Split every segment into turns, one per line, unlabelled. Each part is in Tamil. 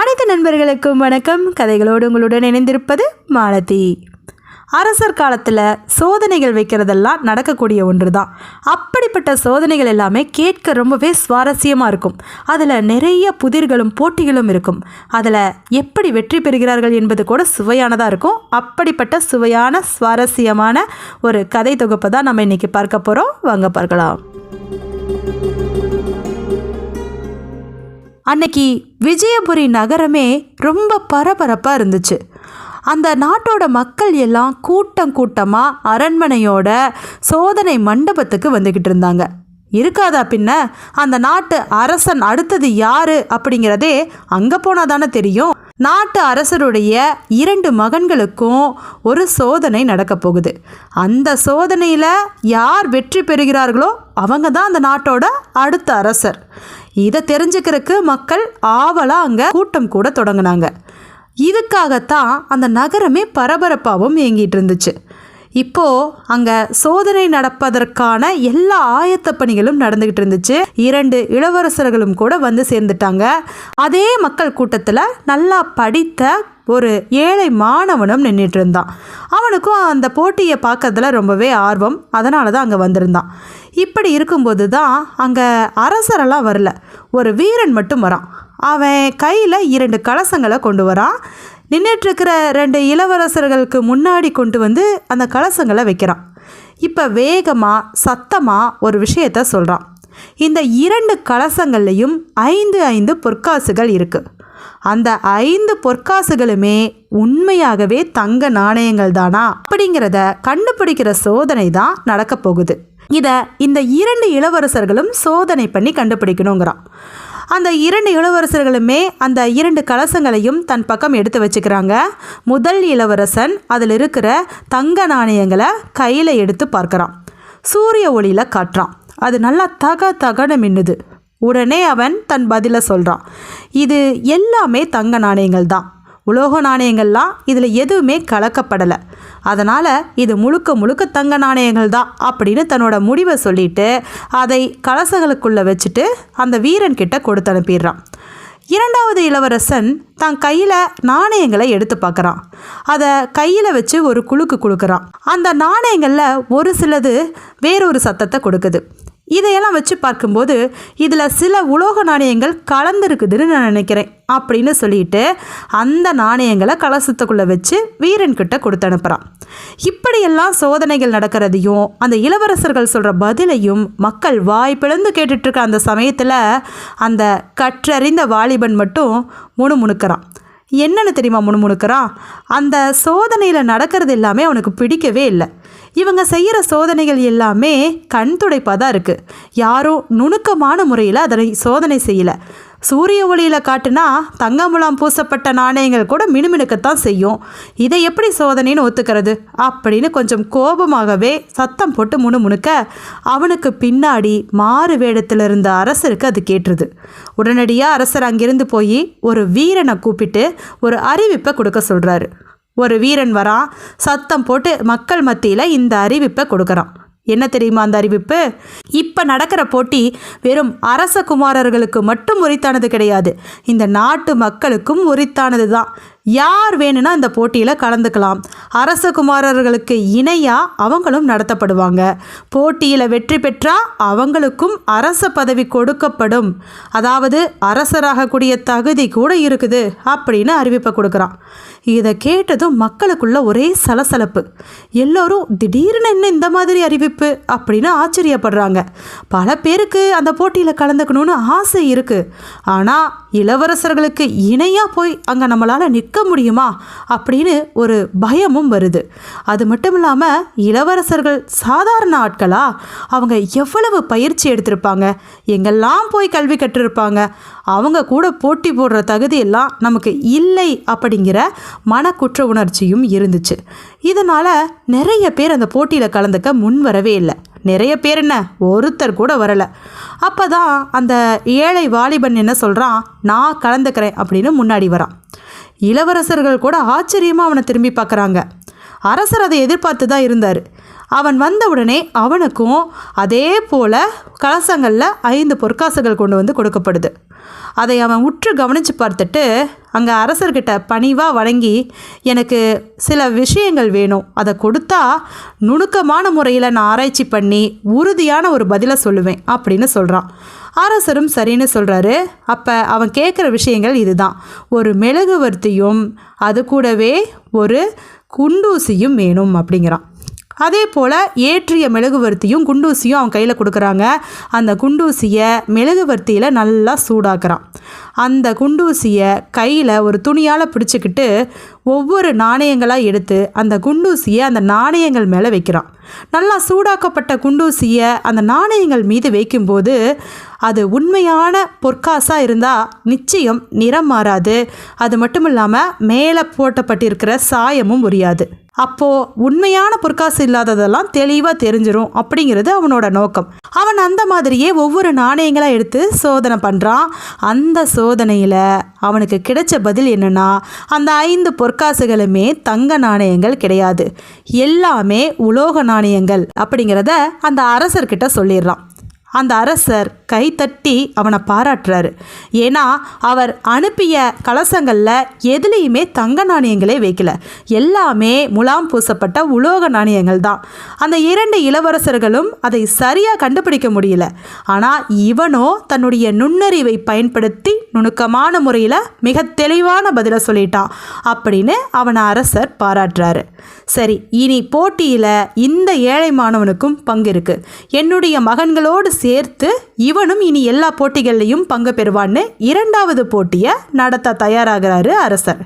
அனைத்து நண்பர்களுக்கும் வணக்கம். கதைகளோடு உங்களுடன் இணைந்திருப்பது மாலதி. அரசர் காலத்தில் சோதனைகள் வைக்கிறதெல்லாம் நடக்கக்கூடிய ஒன்று தான் அப்படிப்பட்ட சோதனைகள் எல்லாமே கேட்க ரொம்பவே சுவாரஸ்யமாக இருக்கும். அதில் நிறைய புதிர்களும் போட்டிகளும் இருக்கும். அதில் எப்படி வெற்றி பெறுகிறார்கள் என்பது கூட சுவையானதாக இருக்கும். அப்படிப்பட்ட சுவையான சுவாரஸ்யமான ஒரு கதை தொகுப்பை தான் நம்ம இன்றைக்கி பார்க்க போகிறோம் வாங்க பார்க்கலாம். அன்னைக்கு விஜயபுரி நகரமே ரொம்ப பரபரப்பாக இருந்துச்சு. அந்த நாட்டோட மக்கள் எல்லாம் கூட்டம் கூட்டமாக அரண்மனையோட சோதனை மண்டபத்துக்கு வந்துக்கிட்டு இருந்தாங்க. இருக்காதா பின்ன? அந்த நாட்டு அரசன் அடுத்தது யாரு அப்படிங்கிறதே அங்கே போனால் தானே தெரியும். நாட்டு அரசருடைய இரண்டு மகன்களுக்கும் ஒரு சோதனை நடக்க போகுது. அந்த சோதனையில் யார் வெற்றி பெறுகிறார்களோ அவங்க தான் அந்த நாட்டோட அடுத்த அரசர். இதை தெரிஞ்சுக்கிறதுக்கு மக்கள் ஆவலாக அங்கே கூட்டம் கூட தொடங்கினாங்க. இதுக்காகத்தான் அந்த நகரமே பரபரப்பாகவும் இயங்கிட்டு இருந்துச்சு. இப்போ அங்க சோதனை நடப்பதற்கான எல்லா ஆயத்த பணிகளும் நடந்துகிட்டு இருந்துச்சு. இரண்டு இளவரசர்களும் கூட வந்து சேர்ந்துட்டாங்க. அதே மக்கள் கூட்டத்தில் நல்லா படித்த ஒரு ஏழை மாணவனும் நின்றுட்டு இருந்தான் அவனுக்கும் அந்த போட்டியை பார்க்கறதுல ரொம்பவே ஆர்வம். அதனால தான் அங்கே வந்திருந்தான். இப்படி இருக்கும்போது தான் அங்கே அரசரெல்லாம் வரல. ஒரு வீரன் மட்டும் வரான். அவன் கையில் இரண்டு கலசங்களை கொண்டு வரான். நின்றுட்டுருக்கிற ரெண்டு இளவரசர்களுக்கு முன்னாடி கொண்டு வந்து அந்த கலசங்களை வைக்கிறான். இப்போ வேகமாக சத்தமாக ஒரு விஷயத்த சொல்கிறான் இந்த இரண்டு கலசங்கள்லையும் ஐந்து ஐந்து பொற்காசுகள் இருக்குது அந்த ஐந்து பொற்காசுகளுமே உண்மையாகவே தங்க நாணயங்கள் தானா அப்படிங்கிறத கண்டுபிடிக்கிற சோதனை தான் நடக்க போகுது. இதை இந்த இரண்டு இளவரசர்களும் சோதனை பண்ணி கண்டுபிடிக்கணுங்கிறான். அந்த இரண்டு இளவரசர்களுமே அந்த இரண்டு கலசங்களையும் தன் பக்கம் எடுத்து வச்சுக்கிறாங்க. முதல் இளவரசன் அதில் இருக்கிற தங்க நாணயங்களை கையில் எடுத்து பார்க்குறான். சூரிய ஒளியில் காட்டுறான். அது நல்லா தக தகன மின்னுது. உடனே அவன் தன் பதிலை சொல்கிறான் இது எல்லாமே தங்க நாணயங்கள் தான். உலோக நாணயங்கள்லாம் இதில் எதுவுமே கலக்கப்படலை. அதனால் இது முழுக்க முழுக்க தங்க நாணயங்கள் தான் அப்படின்னு தன்னோட முடிவை சொல்லிட்டு அதை கலசங்களுக்குள்ளே வச்சுட்டு அந்த வீரன் கிட்ட கொடுத்து அனுப்பிடுறான். இரண்டாவது இளவரசன் தன் கையில் நாணயங்களை எடுத்து பார்க்குறான் அதை கையில் வச்சு ஒரு குலுக்கு கொடுக்குறான் அந்த நாணயங்களில் ஒரு சிலது வேறொரு சத்தத்தை கொடுக்குது. இதையெல்லாம் வச்சு பார்க்கும்போது இதில் சில உலோக நாணயங்கள் கலந்துருக்குதுன்னு நான் நினைக்கிறேன் அப்படின்னு சொல்லிட்டு அந்த நாணயங்களை கலசத்துக்குள்ளே வச்சு வீரன்கிட்ட கொடுத்து அனுப்புகிறான் இப்படியெல்லாம் சோதனைகள் நடக்கிறதையும் அந்த இளவரசர்கள் சொல்கிற பதிலையும் மக்கள் வாய் பிளந்து கேட்டுட்ருக்க அந்த சமயத்தில் அந்த கற்றறிந்த வாலிபன் மட்டும் முணுமுணுக்கிறான். என்னென்னு தெரியுமா முணுமுணுக்கிறான்? அந்த சோதனையில் நடக்கிறது எல்லாமே அவனுக்கு பிடிக்கவே இல்லை. இவங்க செய்கிற சோதனைகள் எல்லாமே கண் துடைப்பாக தான் இருக்குது யாரும் நுணுக்கமான முறையில் அதனை சோதனை செய்யலை. சூரிய ஒளியில் காட்டுனா தங்கமுலாம் பூசப்பட்ட நாணயங்கள் கூட மினுமினுக்கத்தான் செய்யும். இதை எப்படி சோதனைன்னு ஒத்துக்கிறது? அப்படின்னு கொஞ்சம் கோபமாகவே சத்தம் போட்டு முணுமுணுக்க அவனுக்கு பின்னாடி மாறு வேடத்தில் இருந்த அரசருக்கு அது கேட்டுருது. உடனடியாக அரசர் அங்கிருந்து போய் ஒரு வீரனை கூப்பிட்டு ஒரு அறிவிப்பை கொடுக்க சொல்கிறாரு ஒரு வீரன் வரான் சத்தம் போட்டு மக்கள் மத்தியில் இந்த அறிவிப்பை கொடுக்குறான். என்ன தெரியுமா அந்த அறிவிப்பு? இப்போ நடக்கிற போட்டி வெறும் அரச குமாரர்களுக்கு மட்டும் உரித்தானது கிடையாது. இந்த நாட்டு மக்களுக்கும் உரித்தானது தான் யார் வேணும்னா இந்த போட்டியில் கலந்துக்கலாம். அரசகுமாரர்களுக்கு இணையாக அவங்களும் நடத்தப்படுவாங்க. போட்டியில் வெற்றி பெற்றால் அவங்களுக்கும் அரச பதவி கொடுக்கப்படும். அதாவது அரசராகக்கூடிய தகுதி கூட இருக்குது அப்படின்னு அறிவிப்பை கொடுக்குறான். இதை கேட்டதும் மக்களுக்குள்ள ஒரே சலசலப்பு. எல்லோரும் திடீர்னு என்ன இந்த மாதிரி அறிவிப்பு அப்படின்னு ஆச்சரியப்படுறாங்க. பல பேருக்கு அந்த போட்டியில் கலந்துக்கணும்னு ஆசை இருக்குது ஆனால் இளவரசர்களுக்கு இணையாக போய் அங்கே நம்மளால் நிற்க முடியுமா? அப்படின்னு ஒரு பயமும் வருது. அது மட்டும் இல்லாமல் இளவரசர்கள் சாதாரண ஆட்களா? அவங்க எவ்வளவு பயிற்சி எடுத்திருப்பாங்க? எங்கெல்லாம் போய் கல்வி கற்றிருப்பாங்க? அவங்க கூட போட்டி போடுற தகுதியெல்லாம் நமக்கு இல்லை அப்படிங்கிற மனக்குற்ற உணர்ச்சியும் இருந்துச்சு. இதனால் நிறைய பேர் அந்த போட்டியில் கலந்துக்க முன் வரவே இல்லை. நிறைய பேர் என்ன? ஒருத்தர் கூட வரலை. அப்போ தான் அந்த ஏழை வாலிபன் என்ன சொல்கிறான் நான் கலந்துக்கிறேன் அப்படின்னு முன்னாடி வரான். இளவரசர்கள் கூட ஆச்சரியமாக அவனை திரும்பி பார்க்குறாங்க. அரசர் அதை எதிர்பார்த்து தான் இருந்தார். அவன் வந்தவுடனே அவனுக்கும் அதே போல் கலசங்களில் ஐந்து பொற்காசுகள் கொண்டு வந்து கொடுக்கப்படுது. அதை அவன் உற்று கவனித்து பார்த்துட்டு அங்கே அரசர்கிட்ட பணிவாக வணங்கி எனக்கு சில விஷயங்கள் வேணும். அதை கொடுத்தா நுணுக்கமான முறையில் நான் ஆராய்ச்சி பண்ணி உறுதியான ஒரு பதிலை சொல்லுவேன் அப்படின்னு சொல்கிறான் அரசரும் சரின்னு சொல்கிறாரு அப்போ அவன் கேட்குற விஷயங்கள் இதுதான். ஒரு மெழுகுவர்த்தியும் அது கூடவே ஒரு குண்டூசியும் வேணும் அப்படிங்கிறான். அதே போல் ஏற்றிய மெழுகுவர்த்தியும் குண்டூசியும் அவன் கையில் கொடுக்குறாங்க. அந்த குண்டூசியை மெழுகுவர்த்தியில் நல்லா சூடாக்குறான். அந்த குண்டூசியை கையில் ஒரு துணியால் பிடிச்சிக்கிட்டு ஒவ்வொரு நாணயங்களாக எடுத்து அந்த குண்டூசியை அந்த நாணயங்கள் மேலே வைக்கிறான். நல்லா சூடாக்கப்பட்ட குண்டூசியை அந்த நாணயங்கள் மீது வைக்கும்போது அது உண்மையான பொற்காசாக இருந்தால் நிச்சயம் நிறம் மாறாது. அது மட்டும் இல்லாமல் மேலே போட்டப்பட்டிருக்கிற சாயமும் உரியாது. அப்போது உண்மையான பொற்காசு இல்லாததெல்லாம் தெளிவாக தெரிஞ்சிடும் அப்படிங்கிறது அவனோட நோக்கம். அவன் அந்த மாதிரியே ஒவ்வொரு நாணயங்களாக எடுத்து சோதனை பண்ணுறான் அந்த சோதனையில் அவனுக்கு கிடைச்ச பதில் என்னென்னா அந்த ஐந்து பொற்காசுகளுமே தங்க நாணயங்கள் கிடையாது. எல்லாமே உலோக நாணயங்கள் அப்படிங்கிறத அந்த அரசர்கிட்ட சொல்லிடுறான். அந்த அரசர் கைத்தட்டி அவனை பாராட்டுறாரு. ஏன்னா அவர் அனுப்பிய கலசங்களில் எதுலேயுமே தங்க நாணயங்களே வைக்கல. எல்லாமே முலாம் பூசப்பட்ட உலோக நாணயங்கள் தான். அந்த இரண்டு இளவரசர்களும் அதை சரியாக கண்டுபிடிக்க முடியல. ஆனால் இவனோ தன்னுடைய நுண்ணறிவை பயன்படுத்தி நுணுக்கமான முறையில் மிக தெளிவான பதிலை சொல்லிட்டான் அப்படின்னு அவனை அரசர் பாராட்டுறாரு. சரி இனி போட்டியில் இந்த ஏழை மாணவனுக்கும் பங்கு இருக்கு. என்னுடைய மகன்களோடு சேர்த்து இவனும் இனி எல்லா போட்டிகள்லையும் பங்கு பெறுவான்னு இரண்டாவது போட்டியை நடத்த தயாராகிறாரு அரசர்.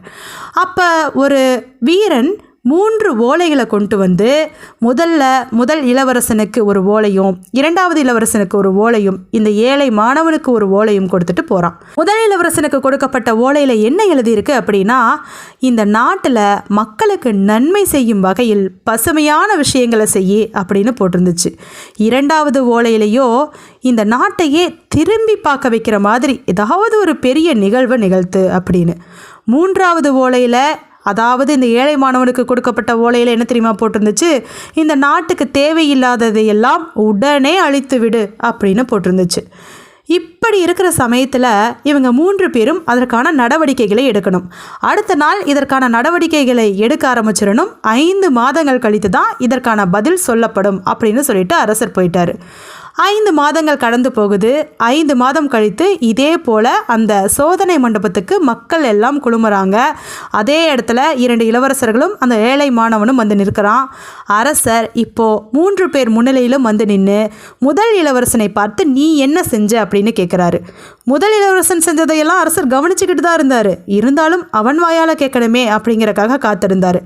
அப்போ ஒரு வீரன் மூன்று ஓலைகளை கொண்டு வந்து முதல்ல முதல் இளவரசனுக்கு ஒரு ஓலையும் இரண்டாவது இளவரசனுக்கு ஒரு ஓலையும் இந்த ஏழை மாணவனுக்கு ஒரு ஓலையும் கொடுத்துட்டு போகிறான் முதல் இளவரசனுக்கு கொடுக்கப்பட்ட ஓலையில் என்ன எழுதியிருக்கு அப்படின்னா இந்த நாட்டில் மக்களுக்கு நன்மை செய்யும் வகையில் பசுமையான விஷயங்களை செய்ய அப்படின்னு போட்டிருந்துச்சு. இரண்டாவது ஓலையிலையோ இந்த நாட்டையே திரும்பி பார்க்க வைக்கிற மாதிரி ஏதாவது ஒரு பெரிய நிகழ்வை நிகழ்த்து அப்படின்னு. மூன்றாவது ஓலையில் அதாவது இந்த ஏழை மாணவனுக்கு கொடுக்கப்பட்ட ஓலையில் என்ன தெரியுமா போட்டிருந்துச்சு? இந்த நாட்டுக்கு தேவையில்லாததையெல்லாம் உடனே அழித்து விடு அப்படின்னு போட்டிருந்துச்சு. இப்படி இருக்கிற சமயத்தில் இவங்க மூன்று பேரும் அதற்கான நடவடிக்கைகளை எடுக்கணும். அடுத்த நாள் இதற்கான நடவடிக்கைகளை எடுக்க ஆரம்பிச்சிடணும். ஐந்து மாதங்கள் கழித்து தான் இதற்கான பதில் சொல்லப்படும் அப்படின்னு சொல்லிட்டு அரசர் போயிட்டார். ஐந்து மாதங்கள் கடந்து போகுது. ஐந்து மாதம் கழித்து இதே போல் அந்த சோதனை மண்டபத்துக்கு மக்கள் எல்லாம் குழுமுறாங்க. அதே இடத்துல இரண்டு இளவரசர்களும் அந்த ஏழை மாணவனும் வந்து நிற்கிறான். அரசர் இப்போ மூன்று பேர் முன்னிலையிலும் வந்து நின்று முதல் இளவரசனை பார்த்து நீ என்ன செஞ்ச? அப்படின்னு கேட்குறாரு முதல் இளவரசன் செஞ்சதையெல்லாம் அரசர் கவனிச்சுக்கிட்டு தான் இருந்தார். இருந்தாலும் அவன் வாயால் கேட்கணுமே அப்படிங்கிறக்காக காத்திருந்தார்.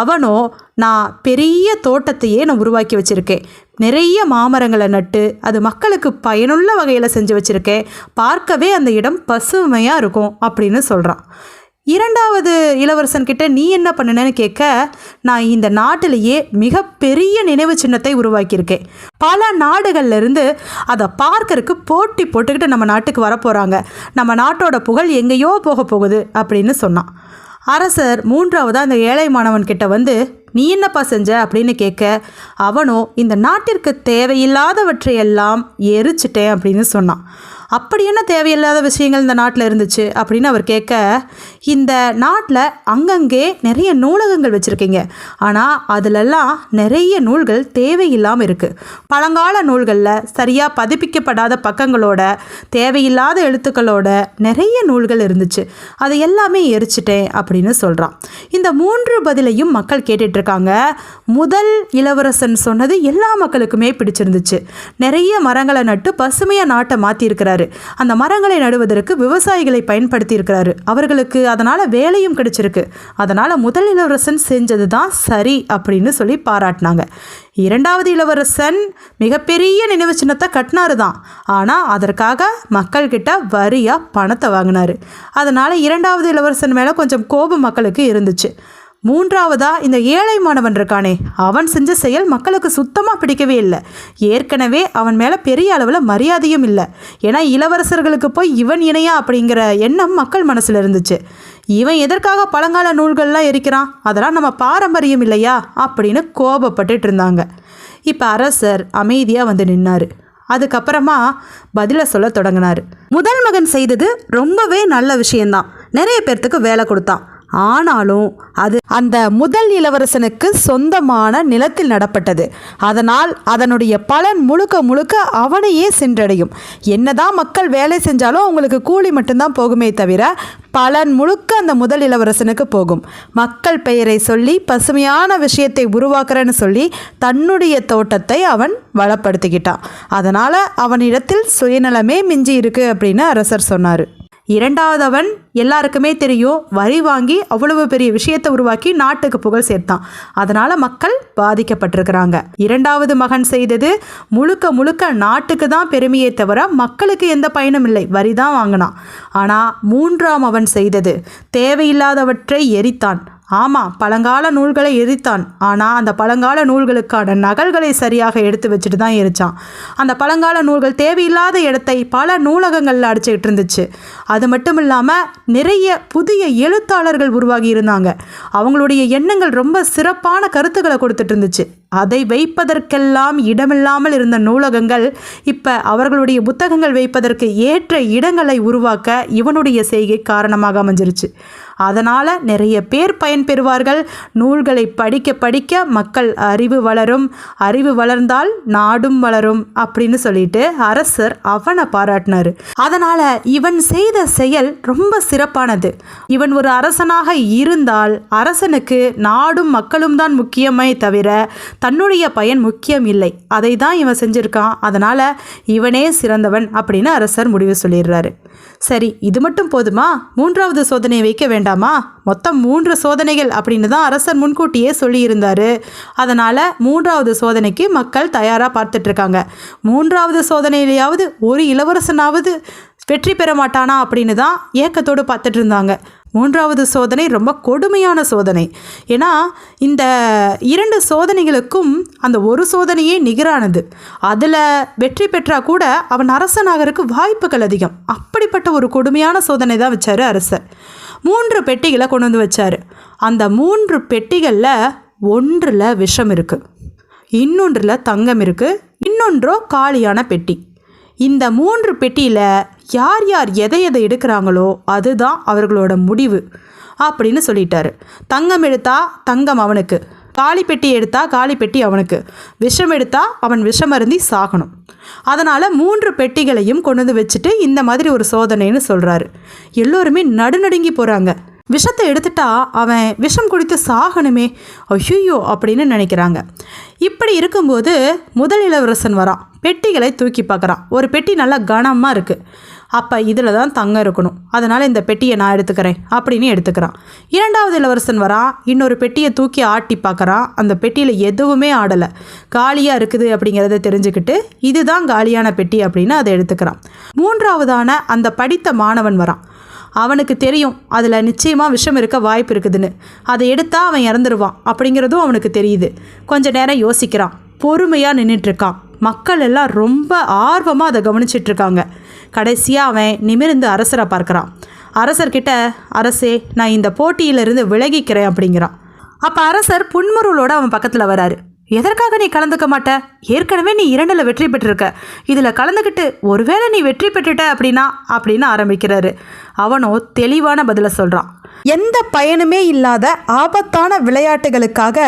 அவனோ நான் பெரிய தோட்டத்தையே நான் உருவாக்கி வச்சுருக்கேன். நிறைய மாமரங்களை நட்டு அது மக்களுக்கு பயனுள்ள வகையில் செஞ்சு வச்சுருக்கேன். பார்க்கவே அந்த இடம் பசுமையாக இருக்கும் அப்படின்னு சொல்கிறான் இரண்டாவது இளவரசன் கிட்ட நீ என்ன பண்ணுனேன்னு கேட்க நான் இந்த நாட்டிலேயே மிகப்பெரிய நினைவு சின்னத்தை உருவாக்கியிருக்கேன். பல நாடுகள்ல இருந்து அதை பார்க்கறதுக்கு போட்டி போட்டுக்கிட்டு நம்ம நாட்டுக்கு வரப்போகிறாங்க நம்ம நாட்டோட புகழ் எங்கேயோ போக போகுது அப்படின்னு சொன்னான். அரசர் மூன்றாவதாக அந்த ஏழை மாணவன் கிட்ட வந்து நீ என்னப்பா செஞ்ச? அப்படின்னு கேட்க அவனோ இந்த நாட்டிற்கு தேவையில்லாதவற்றையெல்லாம் எரிச்சிட்டேன் அப்படின்னு சொன்னான். அப்படி என்ன தேவையில்லாத விஷயங்கள் இந்த நாட்டில் இருந்துச்சு அப்படின்னு அவர் கேட்க இந்த நாட்டில் அங்கங்கே நிறைய நூலகங்கள் வச்சுருக்கீங்க. ஆனால் அதிலெல்லாம் நிறைய நூல்கள் தேவையில்லாமல் இருக்குது பழங்கால நூல்களில் சரியாக பதிப்பிக்கப்படாத பக்கங்களோட தேவையில்லாத எழுத்துக்களோட நிறைய நூல்கள் இருந்துச்சு. அதை எல்லாமே எரிச்சிட்டேன் அப்படின்னு சொல்கிறான் இந்த மூன்று பதிலையும் மக்கள் கேட்டுட்ருக்காங்க. முதல் இளவரசன் சொன்னது எல்லா மக்களுக்குமே பிடிச்சிருந்துச்சு. நிறைய மரங்களை நட்டு பசுமையாக நாட்டை மாற்றிருக்கிறாரு அந்த மரங்களை நடுவதற்கு விவசாயிகளை பயன்படுத்தி இருக்கிறாரு அவர்களுக்கு அதனால் வேலையும் கிடைச்சிருக்கு. அதனால் முதல் இளவரசன் செஞ்சது தான் சரி அப்படின்னு சொல்லி பாராட்டினாங்க. இரண்டாவது இளவரசன் மிகப்பெரிய நினைவு சின்னத்தை கட்டினாரு தான் ஆனால் அதற்காக மக்கள்கிட்ட வரியாக பணத்தை வாங்கினாரு. அதனால் இரண்டாவது இளவரசன் மேலே கொஞ்சம் கோபம் மக்களுக்கு இருந்துச்சு. மூன்றாவதா இந்த ஏழை மாணவன் இருக்கானே அவன் செஞ்ச செயல் மக்களுக்கு சுத்தமாக பிடிக்கவே இல்லை. ஏற்கனவே அவன் மேலே பெரிய அளவில் மரியாதையும் இல்லை. ஏன்னா இளவரசர்களுக்கு போய் இவன் இணையா அப்படிங்கிற எண்ணம் மக்கள் மனசில் இருந்துச்சு. இவன் எதற்காக பழங்கால நூல்கள்லாம் எரிக்கிறான்? அதெல்லாம் நம்ம பாரம்பரியம் இல்லையா? அப்படின்னு கோபப்பட்டுட்டு இருந்தாங்க. இப்போ அரசர் அமைதியாக வந்து நின்னார். அதுக்கப்புறமா பதிலை சொல்ல தொடங்கினார். முதல் மகன் செய்தது ரொம்பவே நல்ல விஷயந்தான். நிறைய பேர்த்துக்கு வேலை கொடுத்தான். ஆனாலும் அது அந்த முதல் இளவரசனுக்கு சொந்தமான நிலத்தில் நடப்பட்டது. அதனால் அதனுடைய பலன் முழுக்க முழுக்க அவனையே சென்றடையும். என்னதான் மக்கள் வேலை செஞ்சாலும் அவங்களுக்கு கூலி மட்டும்தான் போகுமே தவிர பலன் முழுக்க அந்த முதல் இளவரசனுக்கு போகும். மக்கள் பெயரை சொல்லி பசுமையான விஷயத்தை உருவாக்குறேன்னு சொல்லி தன்னுடைய தோட்டத்தை அவன் வளப்படுத்திக்கிட்டான். அதனால் அவனிடத்தில் சுயநலமே மிஞ்சி இருக்கு அப்படின்னு அரசர் சொன்னார். இரண்டாவதவன் எல்லாருக்குமே தெரியும். வரி வாங்கி அவ்வளவு பெரிய விஷயத்தை உருவாக்கி நாட்டுக்கு புகழ் சேர்த்தான். அதனால மக்கள் பாதிக்கப்பட்டிருக்கிறாங்க. இரண்டாவது மகன் செய்தது முழுக்க முழுக்க நாட்டுக்கு தான் பெருமையே தவிர மக்களுக்கு எந்த பயனும் இல்லை. வரி தான் வாங்கினான். ஆனால் மூன்றாம் அவன் செய்தது தேவையில்லாதவற்றை எரித்தான். ஆமாம் பழங்கால நூல்களை எரித்தான். ஆனால் அந்த பழங்கால நூல்களுக்கான நகல்களை சரியாக எடுத்து வச்சுட்டு தான் எரித்தான் அந்த பழங்கால நூல்கள் தேவையில்லாத இடத்தை பல நூலகங்களில் அடிச்சுக்கிட்டு இருந்துச்சு. அது மட்டும் இல்லாமல் நிறைய புதிய எழுத்தாளர்கள் உருவாகி இருந்தாங்க. அவங்களுடைய எண்ணங்கள் ரொம்ப சிறப்பான கருத்துக்களை கொடுத்துட்டு இருந்துச்சு. அதை வைப்பதற்கெல்லாம் இடமில்லாமல் இருந்த நூலகங்கள் இப்போ அவர்களுடைய புத்தகங்கள் வைப்பதற்கு ஏற்ற இடங்களை உருவாக்க இவனுடைய செய்கை காரணமாக அமைஞ்சிருச்சு. அதனால் நிறைய பேர் பயன்பெறுவார்கள். நூல்களை படிக்க படிக்க மக்கள் அறிவு வளரும். அறிவு வளர்ந்தால் நாடும் வளரும் அப்படின்னு சொல்லிட்டு அரசர் அவனை பாராட்டினார். அதனால் இவன் செய்த செயல் ரொம்ப சிறப்பானது. இவன் ஒரு அரசனாக இருந்தால் அரசனுக்கு நாடும் மக்களும் தான் முக்கியமே தவிர தன்னுடைய பயன் முக்கியம் இல்லை. அதை தான் இவன் செஞ்சிருக்கான். அதனால் இவனே சிறந்தவன் அப்படின்னு அரசர் முடிவு சொல்லிடுறாரு. சரி இது மட்டும் போதுமா? மூன்றாவது சோதனையை வைக்க வேண்டாம். மொத்தம் மூன்று சோதனைகள் அப்படின்னு தான் அரசர் முன்கூட்டியே சொல்லியிருந்தார். அதனால் மூன்றாவது சோதனைக்கு மக்கள் தயாராக பார்த்துட்ருக்காங்க. மூன்றாவது சோதனையிலையாவது ஒரு இளவரசனாவது வெற்றி பெற மாட்டானா அப்படின்னு தான் ஏக்கத்தோடு பார்த்துட்டு இருந்தாங்க மூன்றாவது சோதனை ரொம்ப கொடுமையான சோதனை. ஏன்னா இந்த இரண்டு சோதனைகளுக்கும் அந்த ஒரு சோதனையே நிகரானது. அதில் வெற்றி பெற்றால் கூட அவன் அரசனாகிறதுக்கு வாய்ப்புகள் அதிகம். அப்படிப்பட்ட ஒரு கொடுமையான சோதனை தான் வச்சார் அரசர். மூன்று பெட்டிகளை கொண்டு வந்து வச்சார். அந்த மூன்று பெட்டிகளில் ஒன்றில் விஷம் இருக்குது இன்னொன்றில் தங்கம் இருக்குது இன்னொன்றோ காலியான பெட்டி. இந்த மூன்று பெட்டியில் யார் யார் எதை எதை எடுக்கிறாங்களோ அதுதான் அவர்களோட முடிவு. அப்படின்னு சொல்லிட்டாரு. தங்கம் எடுத்தா தங்கம் அவனுக்கு. காளி பெட்டி எடுத்தா காளி பெட்டி அவனுக்கு. விஷம் எடுத்தா அவன் விஷம் அருந்தி சாகணும். அதனால் மூன்று பெட்டிகளையும் கொண்டு வந்து வச்சுட்டு இந்த மாதிரி ஒரு சோதனைன்னு சொல்கிறாரு எல்லோருமே நடுநடுங்கி போகிறாங்க விஷத்தை எடுத்துட்டா அவன் விஷம் குடித்து சாகணுமே. ஐயோ அப்படின்னு நினைக்கிறாங்க. இப்படி இருக்கும்போது முதல் இளவரசன் வரான். பெட்டிகளை தூக்கி பார்க்குறான். ஒரு பெட்டி நல்லா கனமாக இருக்குது அப்போ இதில் தான் தங்கம் இருக்கணும். அதனால் இந்த பெட்டியை நான் எடுத்துக்கிறேன் அப்படின்னு எடுத்துக்கிறான். இரண்டாவது இளவரசன் வரான் இன்னொரு பெட்டியை தூக்கி ஆட்டி பார்க்குறான் அந்த பெட்டியில் எதுவுமே ஆடலை. காலியாக இருக்குது அப்படிங்கிறத தெரிஞ்சுக்கிட்டு இதுதான் காலியான பெட்டி அப்படின்னு அதை எடுத்துக்கிறான். மூன்றாவதான அந்த படித்த மாணவன் வரான் அவனுக்கு தெரியும் அதில் நிச்சயமாக விஷம் இருக்க வாய்ப்பு இருக்குதுன்னு. அதை எடுத்தால் அவன் இறந்துருவான் அப்படிங்கிறதும் அவனுக்கு தெரியுது. கொஞ்ச நேரம் யோசிக்கிறான். பொறுமையாக நின்றுட்டுருக்கான் மக்கள் எல்லாம் ரொம்ப ஆர்வமாக அதை கவனிச்சிட்ருக்காங்க கடைசியாக அவன் நிமிர்ந்து அரசரை பார்க்குறான். அரசர்கிட்ட அரசே நான் இந்த போட்டியிலிருந்து விலகிக்கிறேன் அப்படிங்கிறான். அப்போ அரசர் புன்முருளோட அவன் பக்கத்தில் வராரு. எதற்காக நீ கலந்துக்க மாட்ட? ஏற்கனவே நீ இரண்டில் வெற்றி பெற்றிருக்க. இதில் கலந்துக்கிட்டு ஒருவேளை நீ வெற்றி பெற்றுட்ட அப்படின்னா அப்படின்னு ஆரம்பிக்கிறாரு. அவனோ தெளிவான பதிலை சொல்கிறான் எந்த பயனுமே இல்லாத ஆபத்தான விளையாட்டுகளுக்காக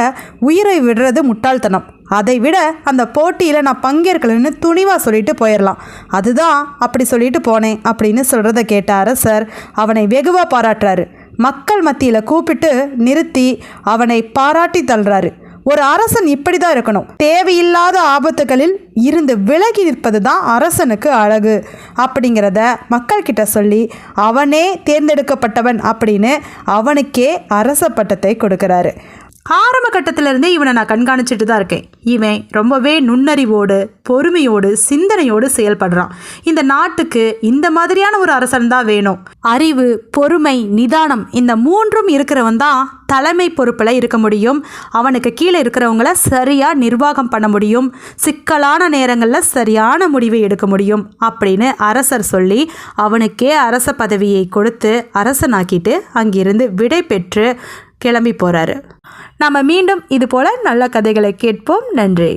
உயிரை விடுறது முட்டாள்தனம். அதை விட அந்த போட்டியில் நான் பங்கேற்கலன்னு துணிவாக சொல்லிட்டு போயிடலாம் அதுதான் அப்படி சொல்லிட்டு போனேன் அப்படின்னு சொல்கிறத கேட்டார் சார் அவனை வெகுவாக பாராட்டுறாரு. மக்கள் மத்தியில் கூப்பிட்டு நிறுத்தி அவனை பாராட்டி தள்ளுறாரு. ஒரு அரசன் இப்படி தான் இருக்கணும். தேவையில்லாத ஆபத்துகளில் இருந்து விலகி நிற்பது தான் அரசனுக்கு அழகு. அப்படிங்கிறத மக்கள்கிட்ட சொல்லி அவனே தேர்ந்தெடுக்கப்பட்டவன் அப்படின்னு அவனுக்கே அரச பட்டத்தை கொடுக்குறாரு. ஆரம்ப கட்டத்திலிருந்தே இவனை நான் கண்காணிச்சுட்டு தான் இருக்கேன். இவன் ரொம்பவே நுண்ணறிவோடு பொறுமையோடு சிந்தனையோடு செயல்படுறான். இந்த நாட்டுக்கு இந்த மாதிரியான ஒரு அரசன் தான் வேணும். அறிவு பொறுமை நிதானம் இந்த மூன்றும் இருக்கிறவன் தான் தலைமை பொறுப்பில் இருக்க முடியும். அவனுக்கு கீழே இருக்கிறவங்கள சரியாக நிர்வாகம் பண்ண முடியும். சிக்கலான நேரங்களில் சரியான முடிவை எடுக்க முடியும் அப்படின்னு அரசர் சொல்லி அவனுக்கே அரச பதவியை கொடுத்து அரசனாக்கிட்டு அங்கிருந்து விடை பெற்று கிளம்பி போகிறாரு நாம் மீண்டும் இது போல் நல்ல கதைகளை கேட்போம். நன்றி.